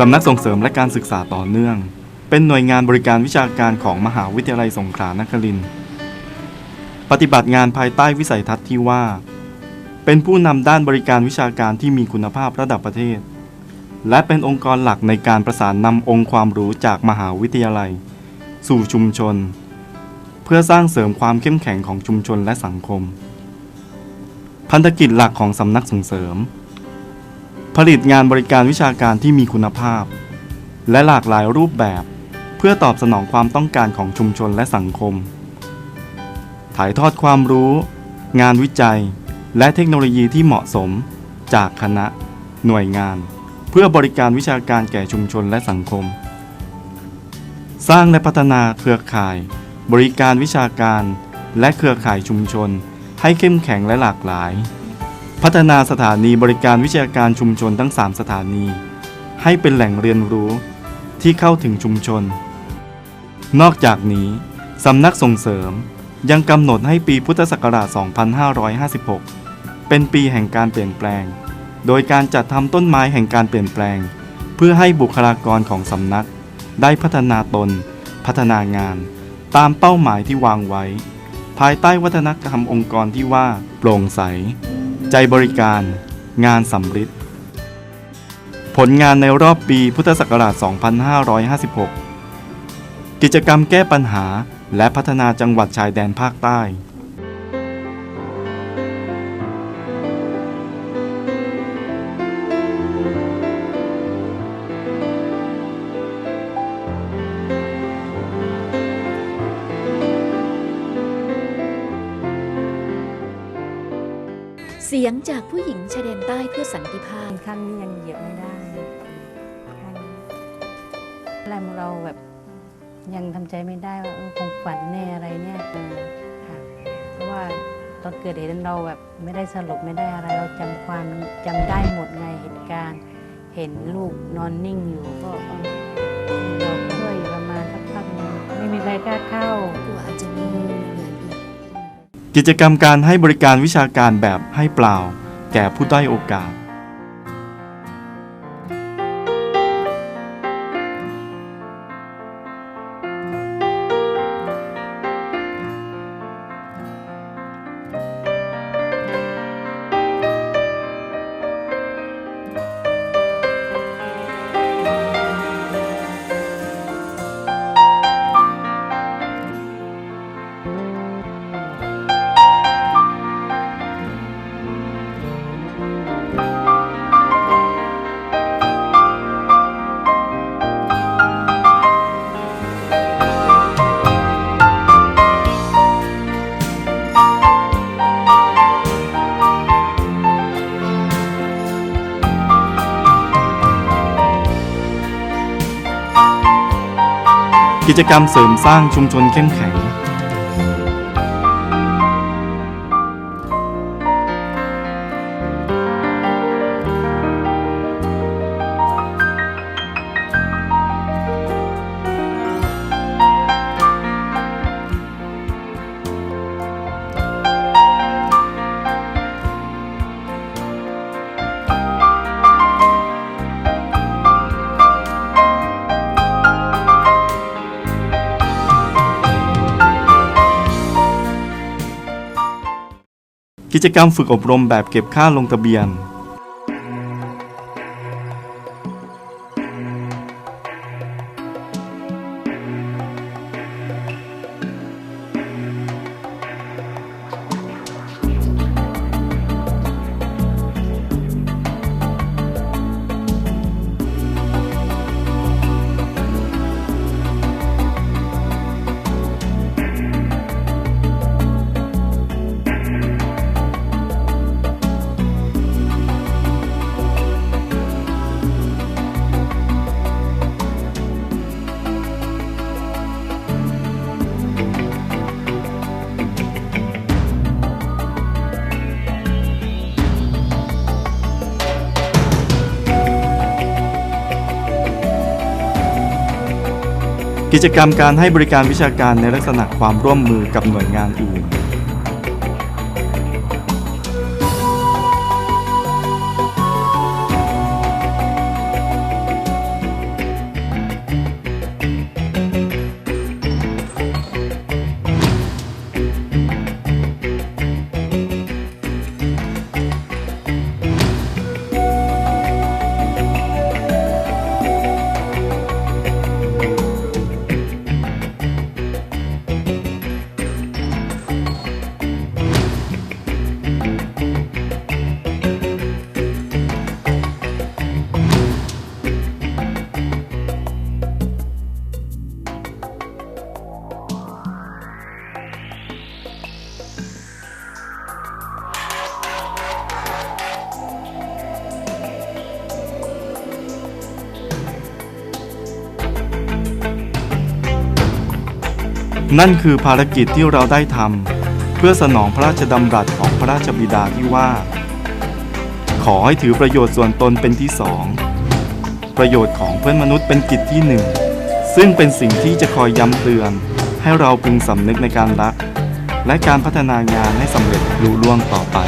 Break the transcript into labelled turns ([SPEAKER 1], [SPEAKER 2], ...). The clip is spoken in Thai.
[SPEAKER 1] สำนักส่งเสริมและการศึกษาต่อเนื่อง เป็นหน่วยงานบริการวิชาการของมหาวิทยาลัยสงขลานครินทร์ปฏิบัติงานภายใต้วิสัยทัศน์ที่ว่า เป็นผู้นำด้านบริการวิชาการที่มีคุณภาพระดับประเทศ และเป็นองค์กรหลักในการประสานนำองค์ความรู้จากมหาวิทยาลัย สู่ชุมชน เพื่อสร้างเสริมความเข้มแข็งของชุมชนและสังคม พันธกิจหลักของสำนักส่งเสริม ผลิตงานบริการวิชาการที่มีคุณภาพ และหลากหลายรูปแบบ เพื่อตอบสนองความต้องการของชุมชนและสังคม ถ่ายทอดความรู้ งานวิจัย และเทคโนโลยีที่เหมาะสม จากคณะ หน่วยงาน เพื่อบริการวิชาการแก่ชุมชนและสังคม สร้างและพัฒนาเครือข่าย บริการวิชาการ และเครือข่ายชุมชน ให้เข้มแข็งและหลากหลาย พัฒนาสถานีบริการวิชาการชุมชนทั้ง 3 สถานี ให้เป็นแหล่งเรียนรู้ที่เข้าถึงชุมชน นอกจากนี้สำนักส่งเสริมยังกำหนดให้ปีพุทธศักราช 2556 เป็นปีแห่งการเปลี่ยนแปลง โดยการจัดทำต้นไม้แห่งการเปลี่ยนแปลง เพื่อให้บุคลากรของสำนัก ได้พัฒนาตน พัฒนางาน ตามเป้าหมายที่วางไว้ ภายใต้วัฒนธรรมองค์กรที่ว่า โปร่งใส ใจบริการ งานสำริดผลงานในรอบปีพุทธศักราช 2556 กิจกรรมแก้ปัญหาและพัฒนาจังหวัดชายแดนภาคใต้
[SPEAKER 2] เสียงจากผู้หญิงชายแดนใต้เพื่อสันติภาพ
[SPEAKER 3] ขั้นนี้ยังเหยียบไม่ได้ขั้นแรเราแบบยังทำใจไม่ได้ว่าเออคงฝันแน่อะไรเนี่ยเออค่ะเพราะว่าตอนเกิดเหตุเราแบบไม่ได้สรุปไม่ได้อะไร เราจำความจำได้หมดไงเหตุการณ์ เห็นลูกนอนนิ่งอยู่ก็เออเราช่วยอยู่ประมาณสักพักนึงไม่มีใครกล้าเข้า
[SPEAKER 1] กิจกรรมการให้บริการวิชาการแบบให้เปล่า แก่ผู้ด้อยโอกาส กิจกรรมเสริมสร้างชุมชนเข้มแข็ง กิจกรรมฝึกอบรมแบบเก็บค่าลงทะเบียน กิจกรรมการให้บริการวิชาการในลักษณะความร่วมมือกับหน่วยงานอื่น นั่นคือภารกิจที่เราได้ทำเพื่อสนองพระราชดำรัสของพระราชบิดาที่ว่า ขอให้ถือประโยชน์ส่วนตนเป็นที่สอง ประโยชน์ของเพื่อนมนุษย์เป็นกิจที่หนึ่ง ซึ่งเป็นสิ่งที่จะคอยย้ำเตือน ให้เราพึงสำนึกในการรัก และการพัฒนางานให้สำเร็จลุล่วงต่อไป